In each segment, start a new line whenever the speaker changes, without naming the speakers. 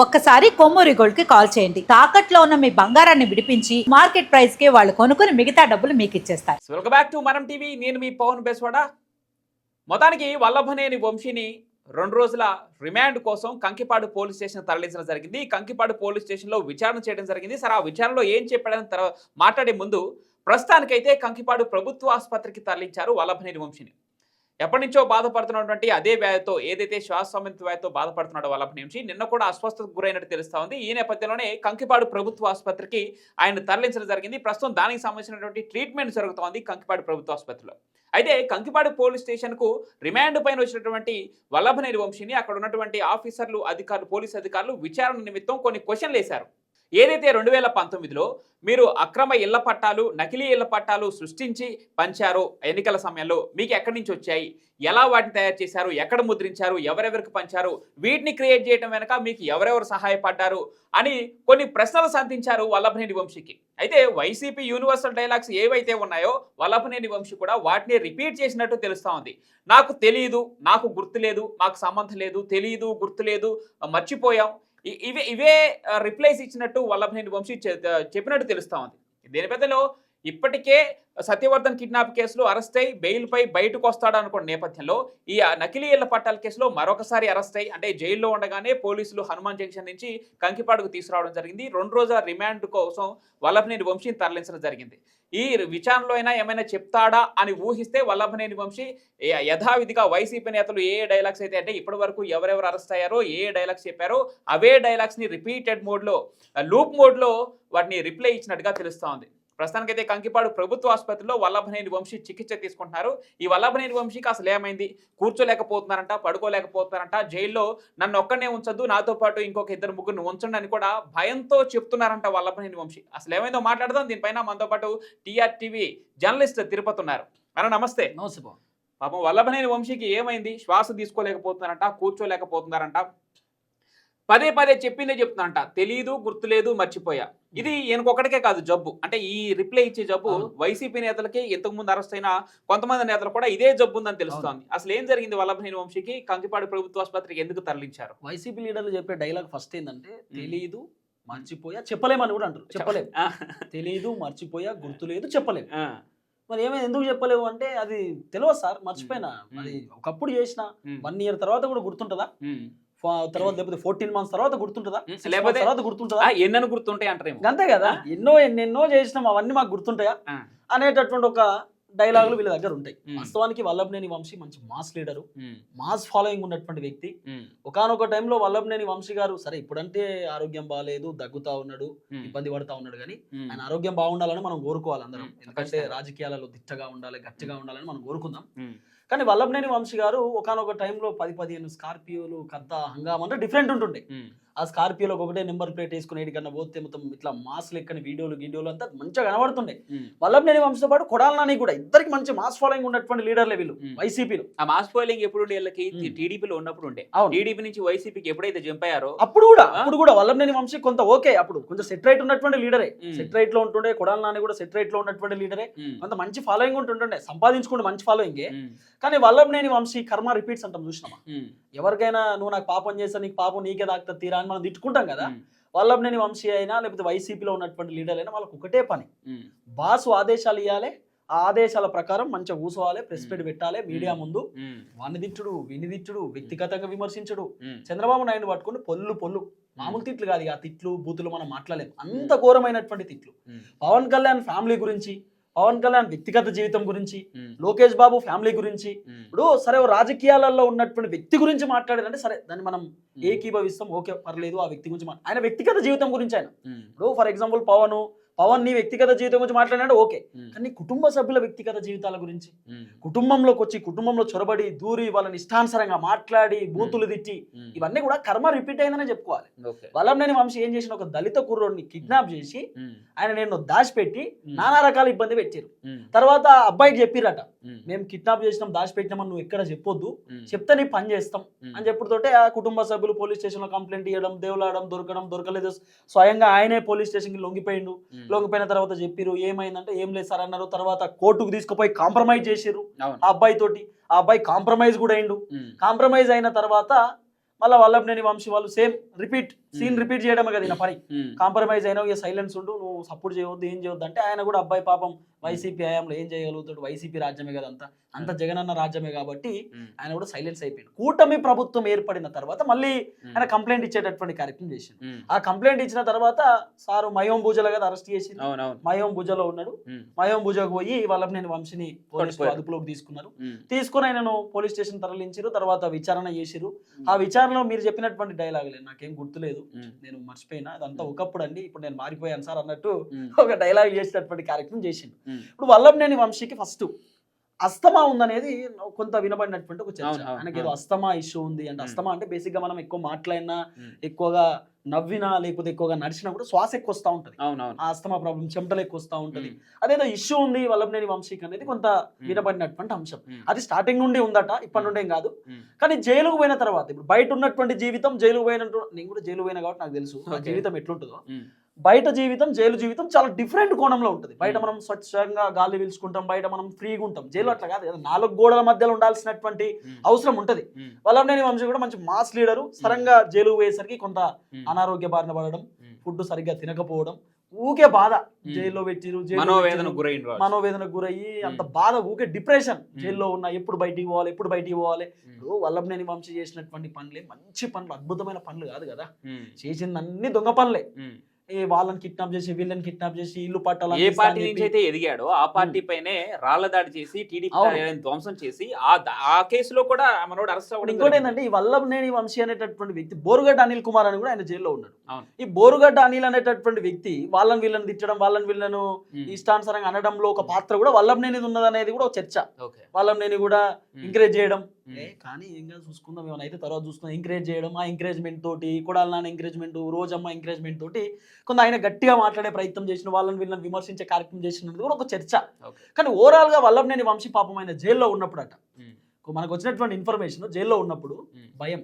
ఒక్కసారి కొమ్మూరి గోల్డ్కి కాల్ చేయండి. తాకట్లో ఉన్న మీ బంగారాన్ని విడిపించి మార్కెట్ ప్రైస్కి వాళ్ళు కొనుక్కుని మిగతా డబ్బులు మీకు ఇచ్చేస్తారు.
వెల్కమ్ బ్యాక్ టు మనం టీవీ నేను మీ పవన్ బెస్వాడ. మొత్తానికి వల్లభనేని వంశీని రెండు రోజుల రిమాండ్ కోసం కంకిపాడు పోలీస్ స్టేషన్ తరలించడం జరిగింది. కంకిపాడు పోలీస్ స్టేషన్లో విచారణ చేయడం జరిగింది. సరే ఆ విచారణలో ఏం చెప్పాడని తర్వాత మాట్లాడే ముందు ప్రస్తుతానికైతే కంకిపాడు ప్రభుత్వ ఆసుపత్రికి తరలించారు వల్లభనేని వంశీని. ఎప్పటి నుంచో బాధపడుతున్నటువంటి అదే వ్యాధితో ఏదైతే శ్వాస సంబంధిత వ్యాధితో బాధపడుతున్నాడో వల్లభనేని నుంచి నిన్న కూడా అస్వస్థతకు గురైనట్టు తెలుస్తా ఉంది. ఈ నేపథ్యంలోనే కంకిపాడు ప్రభుత్వ ఆసుపత్రికి ఆయన తరలించడం జరిగింది. ప్రస్తుతం దానికి సంబంధించినటువంటి ట్రీట్మెంట్ జరుగుతోంది కంకిపాడు ప్రభుత్వ ఆసుపత్రిలో. అయితే కంకిపాడు పోలీస్ స్టేషన్కు రిమాండ్ పైన వచ్చినటువంటి వల్లభనేని వంశీని అక్కడ ఉన్నటువంటి ఆఫీసర్లు అధికారులు పోలీస్ అధికారులు విచారణ నిమిత్తం కొన్ని క్వశ్చన్లు వేశారు. ఏదైతే రెండు వేల పంతొమ్మిదిలో మీరు అక్రమ ఇళ్ళ పట్టాలు నకిలీ ఇళ్ళ పట్టాలు సృష్టించి పంచారో ఎన్నికల సమయంలో మీకు ఎక్కడి నుంచి వచ్చాయి? ఎలా వాటిని తయారు చేశారు? ఎక్కడ ముద్రించారు? ఎవరెవరికి పంచారు? వీటిని క్రియేట్ చేయడం వెనక మీకు ఎవరెవరు సహాయపడ్డారు? అని కొన్ని ప్రశ్నలు సంధించారు వల్లభనేని వంశీకి. అయితే వైసీపీ యూనివర్సల్ డైలాగ్స్ ఏవైతే ఉన్నాయో వల్లభనేని వంశీ కూడా వాటిని రిపీట్ చేసినట్టు తెలుస్తా ఉంది. నాకు తెలియదు నాకు గుర్తులేదు మాకు సంబంధం లేదు తెలియదు గుర్తులేదు మర్చిపోయాం. ఇవే ఇవే రిప్లైస్ ఇచ్చినట్టు వల్లభనేని వంశీ చెప్పినట్టు తెలుస్తా ఉంది. దీని పెద్దలో ఇప్పటికే సత్యవర్ధన్ కిడ్నాప్ కేసులో అరెస్ట్ అయి బెయిల్పై బయటకు వస్తాడు అనుకున్న నేపథ్యంలో ఈ నకిలీ ఇళ్ళ పట్టాల కేసులో మరొకసారి అరెస్ట్ అయి అంటే జైల్లో ఉండగానే పోలీసులు హనుమాన్ జంక్షన్ నుంచి కంకిపాడుకు తీసుకురావడం జరిగింది. రెండు రోజుల రిమాండ్ కోసం వల్లభనేని వంశీని తరలించడం జరిగింది. ఈ విచారణలో అయినా ఏమైనా చెప్తాడా అని ఊహిస్తే వల్లభనేని వంశీ యథావిధిగా వైసీపీ నేతలు ఏ డైలాగ్స్ అయితే అంటే ఇప్పటి వరకు ఎవరెవరు అరెస్ట్ అయ్యారో ఏ డైలాగ్స్ చెప్పారో అవే డైలాగ్స్ని రిపీటెడ్ మోడ్లో లూప్ మోడ్లో వాటిని రిప్లై ఇచ్చినట్టుగా తెలుస్తోంది ప్రస్తుతానికైతే కంకిపాడు ప్రభుత్వ ఆసుపత్రిలో వల్లభనేని వంశీ చికిత్స తీసుకుంటున్నారు. ఈ వల్లభనేని వంశీకి అసలు ఏమైంది? కూర్చోలేకపోతున్నారంట పడుకోలేకపోతున్నారంట జైల్లో నన్ను ఒక్కనే ఉంచొద్దు నాతో పాటు ఇంకొక ఇద్దరు ముగ్గురు ఉంచండి అని కూడా భయంతో చెప్తున్నారంట వల్లభనేని వంశీ. అసలు ఏమైందో మాట్లాడదాం దీనిపైన మనతో పాటు టీఆర్ టీవీ జర్నలిస్ట్ తిరుపతి ఉన్నారు. అన్న నమస్తే.
నమస్తే
పాపం వల్లభనేని వంశీకి ఏమైంది? శ్వాస తీసుకోలేకపోతున్నారంట కూర్చోలేకపోతున్నారంట. పదే పదే చెప్పిందే చెప్తున్నారంట తెలియదు గుర్తులేదు మర్చిపోయా. ఇది ఈయనకొక్కడికే కాదు జబ్బు. అంటే ఈ రిప్లై ఇచ్చే జబ్బు. వైసీపీ నేతలకి ఇంతకు ముందు అరెస్ట్ అయిన కొంతమంది నేతలు కూడా ఇదే జబ్బు ఉందని తెలుస్తోంది. అసలు ఏం జరిగింది వల్లభనేని వంశీకి? కంకిపాడు ప్రభుత్వ ఆసుపత్రికి ఎందుకు తరలించారు?
వైసీపీ లీడర్లు చెప్పే డైలాగ్ ఫస్ట్ ఏంటంటే తెలియదు మర్చిపోయా చెప్పలేమని కూడా అంటారు. చెప్పలేము
ఆ,
తెలియదు మర్చిపోయా గుర్తులేదు చెప్పలేము
ఆ,
మరి ఏమైంది ఎందుకు చెప్పలేవు అంటే అది తెలియదు సార్ మర్చిపోయినా. అది ఒకప్పుడు చేసిన వన్ ఇయర్ తర్వాత కూడా గుర్తుంటుందా? తర్వాత లేకపోతే ఫోర్టీన్ మంత్స్ తర్వాత గుర్తుంటుందా?
లేకపోతే-
తర్వాత గుర్తుంటుందా?
ఎన్నెన్ని గుర్తుంటాయి అంటారేమో
అంతే కదా. ఎన్నో ఎన్నెన్నో చేసినాం అవన్నీ మాకు గుర్తుంటాయా? అనేటటువంటి ఒక డైలాగులు వీళ్ళ దగ్గర ఉంటాయి. వాస్తవానికి వల్లభనేని వంశీ మంచి మాస్ లీడరు. మాస్ ఫాలోయింగ్ ఉన్నటువంటి వ్యక్తి. ఒకనొక టైంలో వల్లభనేని వంశీ గారు సరే ఇప్పుడంటే ఆరోగ్యం బాగాలేదు దగ్గుతా ఉన్నాడు ఇబ్బంది పడతా ఉన్నాడు కానీ. ఆయన ఆరోగ్యం బాగుండాలని మనం కోరుకోవాలి అందరం. ఎందుకంటే. రాజకీయాలలో దిట్టగా ఉండాలి గట్టిగా ఉండాలని మనం కోరుకుందాం. కానీ వల్లభనేని వంశీ గారు ఒకనొక టైంలో పది పదిహేను స్కార్పియోలు కద్ద హంగామా అంటే డిఫరెంట్ ఉంటుండే. ఆ స్కార్పియోలో ఒకటే నెంబర్ ప్లేట్ వేసుకుని ఏడికన్నా పోతే మొత్తం ఇట్లా మాస్ లెక్కని వీడియోలు గీడియోలు అంతా మంచిగా కనబడుతుండే. వల్లభనేని వంశీతో పాటు కొడాలని కూడా ఇద్దరికి మంచి మాస్ ఫాలోయింగ్ ఉన్నటువంటి లీడర్లే వీళ్ళు. వైసీపీలో.
ఆ మాస్ పోలింగ్ ఎప్పుడు ఉండే వీళ్ళకి. టీడీపీలో ఉన్నప్పుడు ఉండే. టీడీపీ నుంచి వైసీపీకి ఎప్పుడైతే జంప్ అయ్యారో?
అప్పుడు కూడా? అప్పుడు కూడా వల్లభనేని వంశీ కొంత ఓకే అప్పుడు కొంచెం సెట్ రైట్ ఉన్నటువంటి లీడరే
ఉమ్.
సెట్ రైట్లో ఉంటుండే కొడాలి నాని కూడా సెట్ రైట్లో ఉన్నటువంటి లీడరే కొంత మంచి ఫాలోయింగ్ ఉంటుండే సంపాదించుకుంటే మంచి ఫాలోయింగే కానీ వల్లభనేని వంశీ కర్మ రిపీట్స్ అంటాం చూసినామా ఎవరికైనా నువ్వు నాకు పాపం చేస్తా నీకు పాపం నీకే దాక్తా తీరా అని మనం తిట్టుకుంటాం కదా వల్లభనేని వంశీ అయినా లేకపోతే వైసీపీలో ఉన్నటువంటి లీడర్ అయినా వాళ్ళకి ఒకటే పని. బాసు ఆదేశాలు ఇవ్వాలి ఆ ఆదేశాల ప్రకారం మంచిగా కూసోవాలి ప్రెస్ మీట్ పెట్టాలి మీడియా ముందు.
ఉమ్,
వాణ్ణి తిట్టుడు విని తిట్టుడు వ్యక్తిగతంగా విమర్శించుడు. చంద్రబాబు నాయుడు పట్టుకుని పొల్లు పొల్లు. మామూలు తిట్లు కాదు ఆ తిట్లు బూతులు మనం మాట్లాడలేము. అంత ఘోరమైనటువంటి తిట్లు. పవన్ కళ్యాణ్ ఫ్యామిలీ గురించి పవన్ కళ్యాణ్ వ్యక్తిగత జీవితం గురించి లోకేష్ బాబు ఫ్యామిలీ గురించి. ఇప్పుడు సరే రాజకీయాలలో ఉన్నటువంటి వ్యక్తి గురించి మాట్లాడారంటే సరే దాన్ని మనం ఏకీభవిస్తాం ఓకే పర్లేదు ఆ వ్యక్తి గురించి ఆయన వ్యక్తిగత జీవితం గురించి ఆయన. ఇప్పుడు ఫర్ ఎగ్జాంపుల్ పవన్ పవన్ నీ వ్యక్తిగత జీవితం గురించి మాట్లాడినాడు? ఓకే. కానీ కుటుంబ సభ్యుల వ్యక్తిగత జీవితాల గురించి కుటుంబంలోకి వచ్చి కుటుంబంలో చొరబడి దూరి వాళ్ళని ఇష్టానుసారంగా మాట్లాడి బూతులు తిట్టి ఇవన్నీ కూడా కర్మ రిపీట్ అయిందనే చెప్పుకోవాలి.
ఓకే.
వల్లంనేని వంశీ ఏం చేసిన ఒక దళిత కుర్రోడిని కిడ్నాప్ చేసి ఆయన నేను దాచిపెట్టి నానా రకాల ఇబ్బంది పెట్టారు. తర్వాత అబ్బాయికి చెప్పిరట మేము. కిడ్నాప్ చేసినాం దాచిపెట్టినామని నువ్వు ఎక్కడ చెప్పొద్దు. చెప్తే నీ పని చేస్తాం. అని చెప్పుడుతోటే ఆ కుటుంబ సభ్యులు పోలీస్ స్టేషన్లో కంప్లైంట్ ఇవ్వడం దేవులాడడం దొరకడం దొరకలేదు. స్వయంగా ఆయనే పోలీస్ స్టేషన్కి లొంగిపోయిండు లొంగిపోయిన తర్వాత చెప్పిరు ఏమైందంటే ఏం లేదు సార్ అన్నారు. తర్వాత కోర్టుకు తీసుకుపోయి కాంప్రమైజ్ చేసిర్రు ఆ అబ్బాయి తోటి. ఆ అబ్బాయి కాంప్రమైజ్ కూడా అయిండు. కాంప్రమైజ్ అయిన తర్వాత మళ్ళీ వల్లభనేని వంశీ వాళ్ళు సేమ్ రిపీట్ సీన్. రిపీట్ చేయడమే కదా ఈయన పని. కాంప్రమైజ్ అయినా ఇక సైలెన్స్ ఉండు నువ్వు సపోర్ట్ చేయవద్దు ఏం చేయొద్దు అంటే ఆయన కూడా అబ్బాయి పాపం వైసీపీ హయాంలో ఏం చేయగలుగుతాడు? వైసీపీ రాజ్యమే కదా అంతా. అంత జగనన్న రాజ్యమే కాబట్టి ఆయన కూడా సైలెన్స్ అయిపోయింది కూటమి ప్రభుత్వం ఏర్పడిన తర్వాత మళ్ళీ ఆయన కంప్లైంట్ ఇచ్చేటటువంటి కార్యక్రమం చేసింది ఆ కంప్లైంట్ ఇచ్చిన తర్వాత సారు మయోం భుజల కదా అరెస్ట్ చేసి మయోం భుజలో ఉన్నాడు. మయోం భుజకు పోయి వల్లభనేని వంశీని పోలీసులు
పట్టుకుపోయారు.
అదుపులోకి తీసుకున్నారు. తీసుకుని ఆయనను పోలీస్ స్టేషన్ తరలించారు తర్వాత విచారణ చేసిరు ఆ విచారణలో మీరు చెప్పినటువంటి డైలాగులే నాకేం గుర్తులేదు. నేను మర్చిపోయినా అదంతా ఒకప్పుడు అండి ఇప్పుడు నేను మారిపోయాను సార్ అన్నట్టు ఒక డైలాగ్ చేసినటువంటి కార్యక్రమం చేసిండు. ఇప్పుడు వల్లభనేని వంశీకి ఫస్ట్ అస్తమా ఉందనేది కొంత వినబడినటువంటి ఒక చర్చ. ఆయనకి ఏదో. అస్తమా ఇష్యూ ఉంది అంటే. అస్తమా అంటే బేసిక్గా మనం ఎక్కువ మాట్లాడినా ఎక్కువగా నవ్వినా లేకపోతే ఎక్కువగా నడిచినా కూడా శ్వాస ఎక్కువ వస్తూ ఉంటది.
అవునవును.
ఆ అస్తమా ప్రాబ్లం చెమటలు ఎక్కువ వస్తూ ఉంటది. అదేదో ఇష్యూ ఉంది వల్లభనేని వంశీకి అనేది కొంత. వినబడినటువంటి అంశం. అది స్టార్టింగ్ నుండి ఉందట ఇప్పటి నుండి ఏం కాదు. కానీ జైలుకు పోయిన తర్వాత ఇప్పుడు బయట ఉన్నటువంటి జీవితం జైలుకు పోయినట్టు నేను కూడా జైలు పోయినా కాబట్టి నాకు తెలుసు. జీవితం ఎట్లుంటుందో. బయట జీవితం జైలు జీవితం చాలా డిఫరెంట్ కోణంలో ఉంటుంది. బయట. మనం స్వచ్ఛంగా గాలి పీల్చుకుంటాం బయట మనం ఫ్రీగా ఉంటాం. జైలు అట్లా కాదు నాలుగు గోడల మధ్యలో ఉండాల్సినటువంటి అవసరం ఉంటది. వల్లభనేని వంశీ కూడా మంచి మాస్ లీడరు. సరంగా జైలు పోయేసరికి కొంత అనారోగ్య బారిన పడడం. ఫుడ్ సరిగ్గా తినకపోవడం ఊకే బాధ. జైల్లో పెట్టిరు. మనోవేదనకు గురయ్యి అంత. బాధ ఊకే డిప్రెషన్. జైల్లో ఉన్న ఎప్పుడు బయటికి పోవాలి ఎప్పుడు బయటికి పోవాలి ఇప్పుడు వల్లభనేని వంశీ చేసినటువంటి పనులే మంచి పనులు అద్భుతమైన పనులు కాదు కదా చేసింది అన్ని దొంగ పనులే వాళ్ళని కిడ్నాప్ చేసి వీళ్ళని కిడ్నాప్ చేసి ఇల్లు పట్టాలి
ఏ పార్టీ నుంచి అయితే ఎదిగాడో ఆ పార్టీ పైనే రాళ్ళ దాడి చేసి టీడీపీ ధ్వంసం చేసి ఆ కేసులో కూడా మనోడు అరెస్ట్ అవ్వడం
ఇంకోటి. ఏంటంటే ఈ వల్లభనేని వంశీ అనేటటువంటి వ్యక్తి బోరుగడ్డ అనిల్ కుమార్ అని కూడా ఆయన జైల్లో ఉన్నాడు. ఈ బోరుగడ్డ అనిల్ అనేటటువంటి వ్యక్తి వాళ్ళని వీళ్ళని తిట్టడం వాళ్ళని వీళ్ళను ఇష్టానుసారంగా అనడంలో ఒక పాత్ర కూడా వల్లభనేనిది ఉన్నది అనేది కూడా ఒక చర్చ. వల్లభనేని కూడా ఎంకరేజ్ చేయడం కానీ ఏం కాదు చూసుకుందాం. ఏమైనా అయితే తర్వాత చూసుకుందాం. ఎంకరేజ్ చేయడం ఆ ఎంకరేజ్మెంట్ తోటి కొడాలి నాన్న ఎంకరేజ్మెంట్ రోజమ్మ ఎంకరేజ్మెంట్ తోటి కొంత ఆయన గట్టిగా మాట్లాడే ప్రయత్నం చేసిన వాళ్ళని వీళ్ళని విమర్శించే కార్యక్రమం చేసినది కూడా ఒక చర్చ. కానీ ఓవరాల్గా వల్లభనేని వంశీ పాపం ఆయన జైల్లో ఉన్నప్పుడు అట మనకు వచ్చినటువంటి ఇన్ఫర్మేషన్ జైల్లో ఉన్నప్పుడు భయం.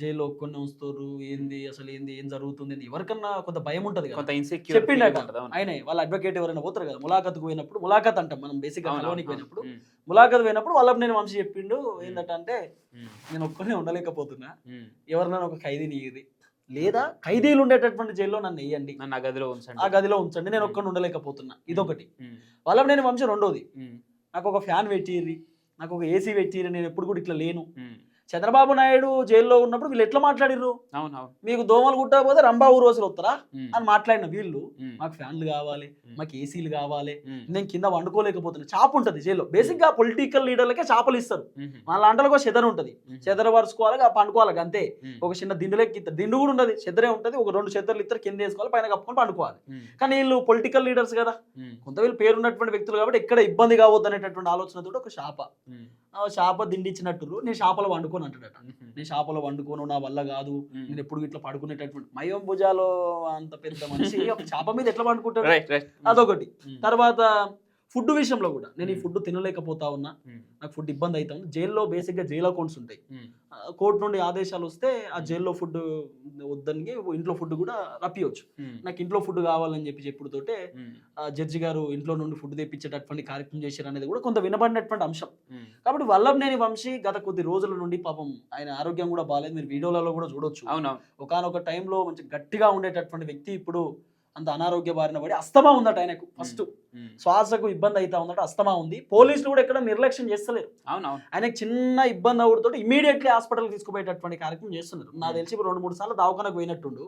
జైల్లో కొన్ని వస్తారు ఏంది అసలు ఏంది ఏం జరుగుతుంది? ఎవరికన్నా కొంత భయం ఉంటది
కొంత ఇన్సెక్యూర్
చెప్పిండట ఆయనే వాళ్ళ అడ్వకేట్ ఎవరైనా పోతారు కదా ములాఖత్ పోయినప్పుడు ములాఖత్ అంటాం మనం బేసిక్గా కలవనికి పోయినప్పుడు. ములాఖత్ పోయినప్పుడు వల్లభనేని వంశీ చెప్పిండు ఏంటంటే అంటే నేను ఒక్కనే ఉండలేకపోతున్నా. ఎవరినైనా ఒక ఖైదీని ఇయ్యి లేదా ఖైదీలు ఉండేటటువంటి జైల్లో నన్ను వేయండి
నన్ను ఆ గదిలో ఉంచండి.
ఆ గదిలో ఉంచండి నేను ఒక్కడిని ఉండలేకపోతున్నా. ఇదొకటి.
ఉమ్,
వల్లభనేని వంశీ రెండోది. నాకు ఒక ఫ్యాన్ పెట్టిర్రి నాకు ఒక ఏసీ పెట్టిర్రి నేను ఎప్పుడు కూడా ఇట్లా లేను. చంద్రబాబు నాయుడు జైల్లో ఉన్నప్పుడు వీళ్ళు ఎట్లా మాట్లాడిర్రు? మీకు దోమలు కుట్టకపోతే రంబా ఊరు రోజులు వస్తారా? అని మాట్లాడిన వీళ్ళు మాకు ఫ్యాన్లు కావాలి మాకు ఏసీలు కావాలి నేను కింద వండుకోలేకపోతున్నా. చాప ఉంటుంది జైల్లో. బేసిక్గా పొలిటికల్ లీడర్లకే చేపలు ఇస్తారు. వాళ్ళ అంటలకు ఒక చెదర ఉంటుంది. చెదర పరుచుకోవాలి ఆ పండుకోవాలి అంతే. ఒక చిన్న ఇస్తారు. దిండు కూడా ఉండదు. చెదరే ఉంటుంది. ఒక రెండు చెద్దర్లు ఇస్తారు కింద వేసుకోవాలి పైన కప్పుకొని పండుకోవాలి. కానీ వీళ్ళు పొలిటికల్ లీడర్స్ కదా. కొంత వీళ్ళు పేరున్నటువంటి వ్యక్తులు కాబట్టి ఎక్కడ ఇబ్బంది కావద్దు అనేటటువంటి ఆలోచనతో ఒక శాప శాప దిండిచ్చినట్టు నేను శాపలో వండుకొని అంటాడట. నేను శాపలో వండుకోను నా వల్ల కాదు. నేను ఎప్పుడు ఇట్లా పడుకునేటటువంటి మయం భుజాలో అంత పెద్ద మనిషి ఒక చాప మీద ఎట్లా పండుకుంటాడు అదొకటి. తర్వాత ఫుడ్ విషయంలో కూడా. నేను ఈ. ఫుడ్ తినలేకపోతా ఉన్నా. నాకు ఫుడ్ ఇబ్బంది అవుతా ఉంది. జైల్లో బేసిక్గా జైల్ అకౌంట్స్ ఉంటాయి. కోర్టు నుండి ఆదేశాలు వస్తే ఆ జైల్లో ఫుడ్ వద్దని ఇంట్లో ఫుడ్ కూడా రప్పియవచ్చు
ఉమ్,
నాకు ఇంట్లో ఫుడ్ కావాలని చెప్పి చెప్పుడుతోటే జడ్జి గారు ఇంట్లో నుండి ఫుడ్ తెప్పించేటటువంటి కార్యక్రమం చేశారు అనేది కూడా కొంత వినబడినటువంటి అంశం. కాబట్టి వల్లభనేని వంశీ గత కొద్ది రోజుల నుండి పాపం ఆయన ఆరోగ్యం కూడా బాగాలేదు మీరు వీడియోలలో కూడా చూడొచ్చు.
అవునవును.
ఒకనొక టైంలో మంచి గట్టిగా ఉండేటటువంటి వ్యక్తి ఇప్పుడు అంత అనారోగ్య బారిన పడి అస్తమా ఉందట ఆయనకు ఫస్ట్. శ్వాసకు ఇబ్బంది అవుతా ఉందట అస్తమా ఉంది. పోలీసులు కూడా ఎక్కడ నిర్లక్ష్యం చేస్తలేరు.
అవునవును.
ఆయనకు చిన్న ఇబ్బంది అవుడుతో ఇమీడియట్లీ హాస్పిటల్ తీసుకుపోయేటటువంటి కార్యక్రమం చేస్తున్నారు. నాకు తెలిసి ఇప్పుడు రెండు మూడు సార్లు దవాఖానకు పోయినట్టుండు.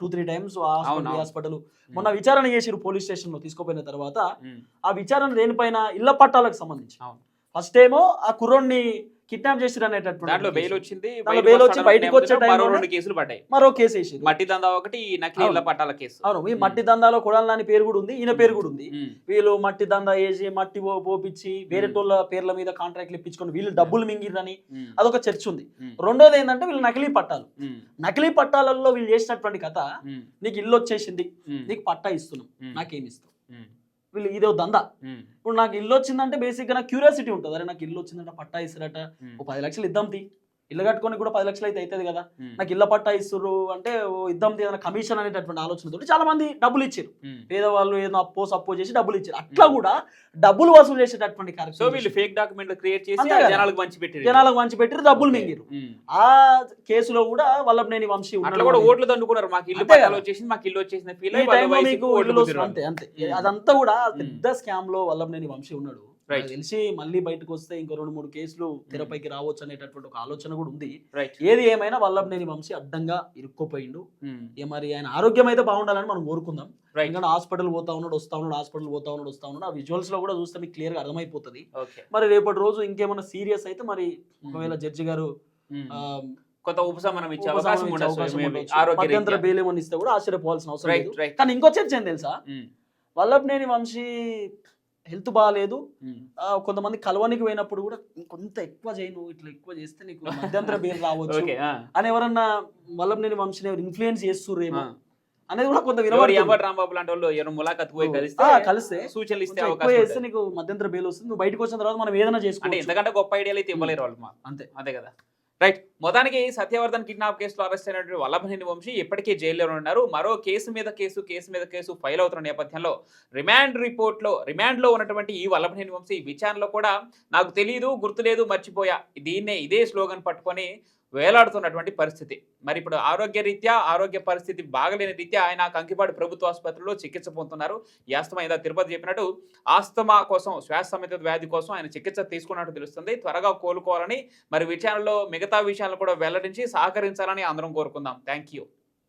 Two three times. హాస్పిటల్ మొన్న విచారణ చేసిరు పోలీస్ స్టేషన్లో తీసుకుపోయిన తర్వాత. ఆ విచారణ దేనిపైన? ఇళ్ళ పట్టాలకు సంబంధించి. ఫస్ట్ ఏమో ఆ కుర్రోడిని కిడ్నాప్ చేసిరు అనేటటువంటి
దాంట్లో
కేసు.
బెయిల్ వచ్చింది
బెయిల్ వచ్చి బయటికి వచ్చే
రెండు కేసులు పడ్డాయి.
మరో కేసు
మట్టి దందా ఒకటి నకిలీ. పట్టాల కేసు.
అవును ఈ మట్టి దందాలో కొడాలని పేరు కూడా ఉంది ఈయన పేరు కూడా ఉంది. వీళ్ళు మట్టి దందా వేసి మట్టి పో- పోపిచ్చి వేరే టోళ్ళ పేర్ల మీద కాంట్రాక్ట్లు ఇప్పించుకొని వీళ్ళు డబ్బులు మింగిరని అదొక చర్చ ఉంది. రెండోది ఏంటంటే వీళ్ళు నకిలీ పట్టాలు. నకిలీ పట్టాలలో వీళ్ళు చేసినటువంటి కథ నీకు ఇల్లు వచ్చేసింది నీకు పట్టా ఇస్తున్నాం నాకేమి ఇస్తావు?
ఉమ్,
వీళ్ళు ఇదో దందా. ఇప్పుడు నాకు ఇల్లు వచ్చిందంటే బేసిక్గా నాకు క్యూరియాసిటీ ఉంటుంది. అరే నాకు ఇల్లు వచ్చిందంట పట్టా ఇస్తారట ఓ పది లక్షలు ఇద్దాం తీ. ఇల్లు కట్టుకొని కూడా పది లక్షలు అయితే అవుతుంది కదా నాకు ఇళ్ళ పట్టా ఇస్తుర్రు అంటే ఇద్దాం ఏదైనా కమిషన్ అనేటటువంటి ఆలోచనతో చాలా మంది డబ్బులు ఇచ్చారు. పేదవాళ్ళు ఏదో అప్పో సప్పో చేసి డబ్బులు ఇచ్చారు అట్లా కూడా డబ్బులు వసూలు చేసేటటువంటి కార్యక్రమం
వీళ్ళు. ఫేక్ డాక్యుమెంట్లు క్రియేట్ చేసి. జనాలకు పంచి పెట్టారు
జనాలకు మంచి పెట్టి డబ్బులు. మింగిరు. ఆ కేసులో కూడా వల్లభనేని వంశీ
అట్లా
ఉన్నాడు
కూడా. ఓట్లు దండుకున్నారు మాకు ఇల్లు పట్టాలు. వచ్చేసింది మాకు ఇల్లు. ఓట్లు
అంతే అంతే. అదంతా కూడా. పెద్ద స్కామ్లో వల్లభనేని వంశీ ఉన్నాడు. నాకు తెలిసి మళ్ళీ బయటకు వస్తే ఇంకో రెండు మూడు కేసులు తెరపైకి రావచ్చు అనేటటువంటి ఒక ఆలోచన కూడా ఉంది. ఏది ఏమైనా వల్లభనేని వంశీ అడ్డంగా ఇరుక్కుపోయిండు. ఇక మరి ఆయన ఆరోగ్యం అయితే బాగుండాలని మనం కోరుకుందాం. ఎందుకంటే హాస్పిటల్ పోతా ఉన్నాడు వస్తా ఉన్నాడు హాస్పిటల్ పోతా ఉన్నాడు వస్తా ఉన్నాడు. ఆ విజువల్స్లో కూడా చూస్తే మీకు క్లియర్గా అర్థమైపోతుంది మరి రేపటి రోజు ఇంకేమైనా సీరియస్ అయితే మరి ఒకవేళ జడ్జి గారు ఆ,
కొంత ఉపశమనం ఇచ్చే అవకాశం
మధ్యంతర. బెయిల్ ఏమని ఇస్తే కూడా ఆశ్చర్యపోవాల్సిన అవసరం లేదు. కానీ ఇంకో చర్చ ఏం తెలుసా? వల్లభనేని వంశీ హెల్త్ బాగాలేదు కొంతమంది కలవనికి పోయినప్పుడు కూడా కొంత ఎక్కువ చేయి నువ్వు ఇట్లా ఎక్కువ చేస్తే నీకు మధ్యంతర బెయిల్ రావచ్చు అని ఎవరన్నా వల్లభనేని వంశీని ఎవరు ఇన్ఫ్లుయెన్స్ చేస్తుర్రేమో. అనేది కూడా కొంత
రాంబాబు లాంటి వాళ్ళు ఎవరు ములాఖత్ పోయి కలిస్తే
కలిస్తే
సూచనలు ఇస్తే అవకాశం
చేస్తే. నీకు మధ్యంతర బెయిల్ వస్తుంది. నువ్వు బయటకు వచ్చిన తర్వాత మనం ఏదైనా చేసుకోవచ్చు.
ఇంతకంటే గొప్ప ఐడియాలు అయితే ఇవ్వలేరు వాళ్ళు
అంతే
అదే కదా. రైట్ మొత్తానికి సత్యవర్ధన్ కిడ్నాప్ కేసులో అరెస్ట్ అయినటువంటి వల్లభనేని వంశీ ఇప్పటికే జైల్లో ఉన్నారు. మరో కేసు మీద కేసు కేసు మీద కేసు ఫైల్ అవుతున్న నేపథ్యంలో రిమాండ్ రిపోర్ట్లో రిమాండ్లో ఉన్నటువంటి ఈ వల్లభనేని వంశీ విచారణలో కూడా నాకు తెలియదు గుర్తులేదు మర్చిపోయా. దీన్నే ఇదే స్లోగన్ పట్టుకొని వేలాడుతున్నటువంటి పరిస్థితి. మరి ఇప్పుడు ఆరోగ్య రీత్యా ఆరోగ్య పరిస్థితి బాగలేని రీత్యా ఆయన కంకిపాడు ప్రభుత్వ ఆసుపత్రిలో చికిత్స పొందుతున్నారు. ఈ ఆస్తమా ఏదో తిరుపతి చెప్పినట్టు ఆస్తమా కోసం శ్వాస సంబంధిత వ్యాధి కోసం ఆయన చికిత్స తీసుకున్నట్టు తెలుస్తుంది. త్వరగా కోలుకోవాలని మరి విషయాల్లో మిగతా విషయాలను కూడా వెల్లడించి సహకరించాలని అందరం కోరుకుందాం. Thank you.